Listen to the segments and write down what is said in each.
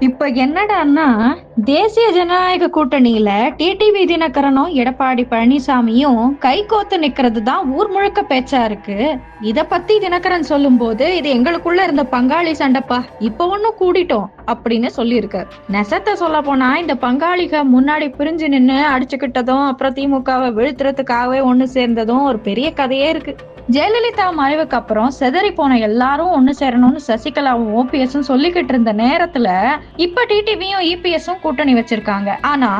இப்ப என்னடான்னா தேசிய ஜனநாயக கூட்டணியில டிடிவி தினகரனும் எடப்பாடி பழனிசாமியும் கை கோத்து நிக்கிறது தான் ஊர் முழுக்க பேச்சா இருக்கு. இத பத்தி தினகரன் சொல்லும் போது இது எங்களுக்குள்ள இருந்த பங்காளி சண்டைப்பா இப்ப ஒன்னும் கூடிட்டோம் அப்படின்னு சொல்லியிருக்காரு. நெசத்தை சொல்ல போனா இந்த பங்காளிக முன்னாடி பிரிஞ்சு நின்னு அடிச்சுக்கிட்டதும் அப்புறம் திமுகவை வீழ்த்துறதுக்காகவே ஒண்ணு சேர்ந்ததும் ஒரு பெரிய கதையே இருக்கு. ஜெயலலிதா மறைவுக்கு அப்புறம் செதறி போன எல்லாரும் ஒண்ணு சேரணும்னு சசிகலாவும் ஓபிஎஸும் சொல்லிக்கிட்டு இருந்த நேரத்துல இப்ப டிடிவியும் இபிஎஸும் கூட்டணி வச்சிருக்காங்க. ஆனா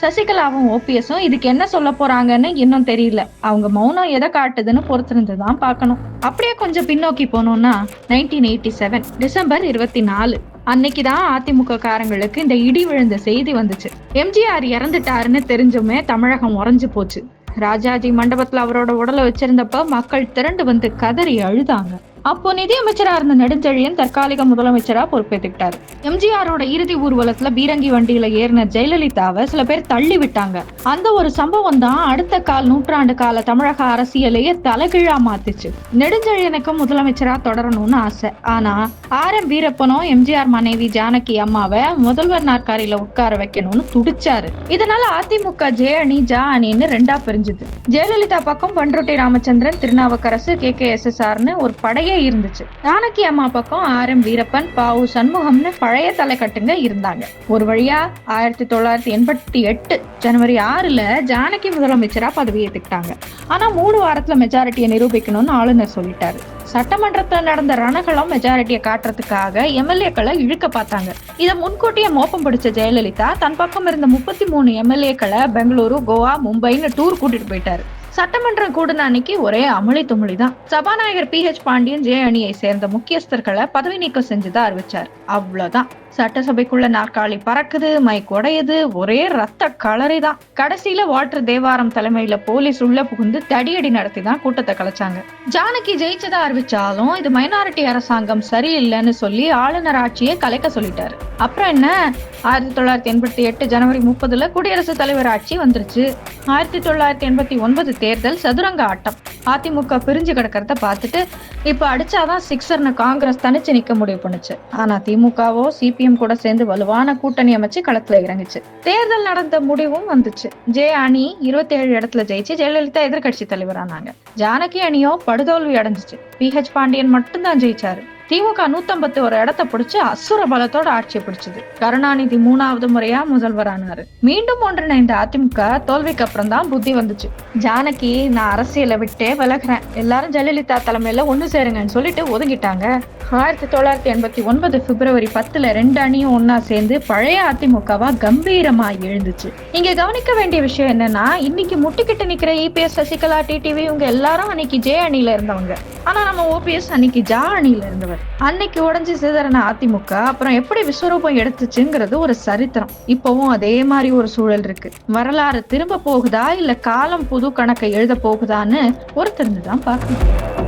சசிகலாவும் ஓபிஎஸும் இதுக்கு என்ன சொல்ல போறாங்கன்னு இன்னும் தெரியல. அவங்க மௌனம் எதை காட்டுதுன்னு பொறுத்திருந்து தான் பார்க்கணும். அப்படியே கொஞ்சம் பின்னோக்கி போனோம்னா நைன்டீன் எயிட்டி செவன் டிசம்பர் இருபத்தி நாலு. அன்னைக்கு தான் அதிமுக காரங்களுக்கு இந்த இடி விழுந்த செய்தி வந்துச்சு. எம்ஜிஆர் இறந்துட்டாருன்னு தெரிஞ்சுமே தமிழகம் உறைஞ்சு போச்சு. ராஜாஜி மண்டபத்துல அவரோட உடலை வச்சிருந்தப்ப மக்கள் திரண்டு வந்து கதறி அழுதாங்க. அப்போ நிதியமைச்சரா இருந்த நெடுஞ்செழியன் தற்காலிக முதலமைச்சரா பொறுப்பேற்றுக்கிட்டார். எம்ஜிஆரோட இறுதி ஊர்வலத்துல பீரங்கி வண்டியில ஏறின ஜெயலலிதாவை சில பேர் தள்ளி விட்டாங்க அந்த ஒரு சம்பவம் தான் அடுத்த கால் நூற்றாண்டு கால தமிழக அரசியலையே தலைகீழா மாத்துச்சு. நெடுஞ்செழியனுக்கும் முதலமைச்சரா தொடரணும்னு ஆசை. ஆனா ஆர் எம் வீரப்பனும் எம்ஜிஆர் மனைவி ஜானகி அம்மாவை முதல்வர் நாற்காரியில உட்கார வைக்கணும்னு துடிச்சாரு. இதனால அதிமுக ஜே அணி ஜா அணின்னு ரெண்டா பிரிஞ்சுது. ஜெயலலிதா பக்கம் Panruti Ramachandran Thirunavukkarasu K K S S ஆர்னு ஒரு படையை இருந்துச்சு. ஜானகி அம்மா பக்கம் ஆர் எம் வீரப்பன் பாவு சண்முகம்னு பழைய தலைக்கட்டுங்க இருந்தாங்க. ஒரு வழியா ஆயிரத்தி தொள்ளாயிரத்தி எண்பத்தி எட்டு ஜனவரி ஆறுல ஜானகி முதலமைச்சரா பதவியேற்றுக்கிட்டாங்க ஆனா மூணு வாரத்துல மெஜாரிட்டியை நிரூபிக்கணும்னு ஆளுநர் சொல்லிட்டாரு. சட்டமன்றத்துல நடந்த ரணகளம் மெஜாரிட்டியை காட்டுறதுக்காக எம்எல்ஏக்களை இழுக்க பார்த்தாங்க. இதை முன்கூட்டியே மோப்பம் பிடிச்ச ஜெயலலிதா தன் பக்கம் இருந்த முப்பத்தி மூணு எம்எல்ஏக்களை பெங்களூரு கோவா மும்பைன்னு டூர் கூட்டிட்டு போயிட்டாரு. சட்டமன்றம் கூடின அன்னைக்கு ஒரே அமளி துமளி தான் சபாநாயகர் பி ஹெச் பாண்டியன் ஜே அணியை சேர்ந்த முக்கியஸ்தர்களை பதவி நீக்கம் செஞ்சதா அறிவிச்சார். அவ்வளவுதான். சட்டசபைக்குள்ள நாற்காலி பறக்குது மைக் உடையுது ஒரே ரத்த கலரை தான் கடைசியில வாட்டர் தேவாரம் தலைமையில போலீஸ் உள்ள புகுந்து தடியடி நடத்தி தான் கூட்டத்தை கலைச்சாங்க. ஜானகி ஜெயிச்சதா அறிவிச்சாலும் இது மைனாரிட்டி அரசாங்கம் சரியில்லைன்னு சொல்லி ஆளுநர் ஆட்சியை கலைக்க சொல்லிட்டாரு. அப்புறம் என்ன? ஆயிரத்தி தொள்ளாயிரத்தி எண்பத்தி எட்டு ஜனவரி முப்பதுல குடியரசுத் தலைவர் ஆட்சி வந்துருச்சு. ஆயிரத்தி தொள்ளாயிரத்தி எண்பத்தி ஒன்பது தேர்தல் சதுரங்க ஆட்டம். அதிமுக பிரிஞ்சு கிடக்கிறத பார்த்துட்டு இப்போ அடிச்சாதான் சிக்ஸர்னு காங்கிரஸ் தனிச்சு நிக்க முடிவு பண்ணுச்சு. ஆனா திமுகவோ சிபிஎம் கூட சேர்ந்து வலுவான கூட்டணி அமைச்சு களத்துல இறங்குச்சு. தேர்தல் நடந்த முடிவும் வந்துச்சு. ஜே அணி இருபத்தி ஏழு இடத்துல ஜெயிச்சு ஜெயலலிதா எதிர்கட்சி தலைவரானாங்க ஜானகி அணியோ படுதோல்வி அடைஞ்சிச்சு. பி. ஹெச் பாண்டியன் மட்டும்தான் ஜெயிச்சாரு. திமுக நூத்தம்பத்தி ஒரு இடத்த பிடிச்சு அசுர பலத்தோட ஆட்சியை பிடிச்சது. கருணாநிதி மூணாவது முறையா முதல்வரானாரு மீண்டும் ஒன்றிணைந்த அதிமுக தோல்விக்கு அப்புறம் தான் புத்தி வந்துச்சு. ஜானகி நான் அரசியலை விட்டே விலகுறேன். எல்லாரும் ஜெயலலிதா தலைமையில ஒண்ணு சேருங்கன்னு சொல்லிட்டு ஒதுங்கிட்டாங்க. ஆயிரத்தி தொள்ளாயிரத்தி எண்பத்தி ஒன்பது பிப்ரவரி பத்துல ரெண்டு அணியும் ஒன்னா சேர்ந்து பழைய அதிமுகவா கம்பீரமா எழுந்துச்சு. இங்க கவனிக்க வேண்டிய விஷயம் என்னன்னா இன்னைக்கு முட்டிக்கிட்டு நிக்கிற இபிஎஸ் சசிகலா டிடிவி இவங்க எல்லாரும் அன்னைக்கு ஜே அணியில இருந்தவங்க. ஆனா நம்ம ஓபிஎஸ் அன்னைக்கு ஜா அணியில இருந்தவர். அன்னைக்கு உடைஞ்சு சிதறன அதிமுக அப்புறம் எப்படி விஸ்வரூபம் எடுத்துச்சுங்கிறது ஒரு சரித்திரம். இப்பவும் அதே மாதிரி ஒரு சூழல் இருக்கு. வரலாறு திரும்ப போகுதா இல்ல காலம் புது கணக்கை எழுத போகுதான்னு ஒருத்தர் தான் பார்க்கணும்.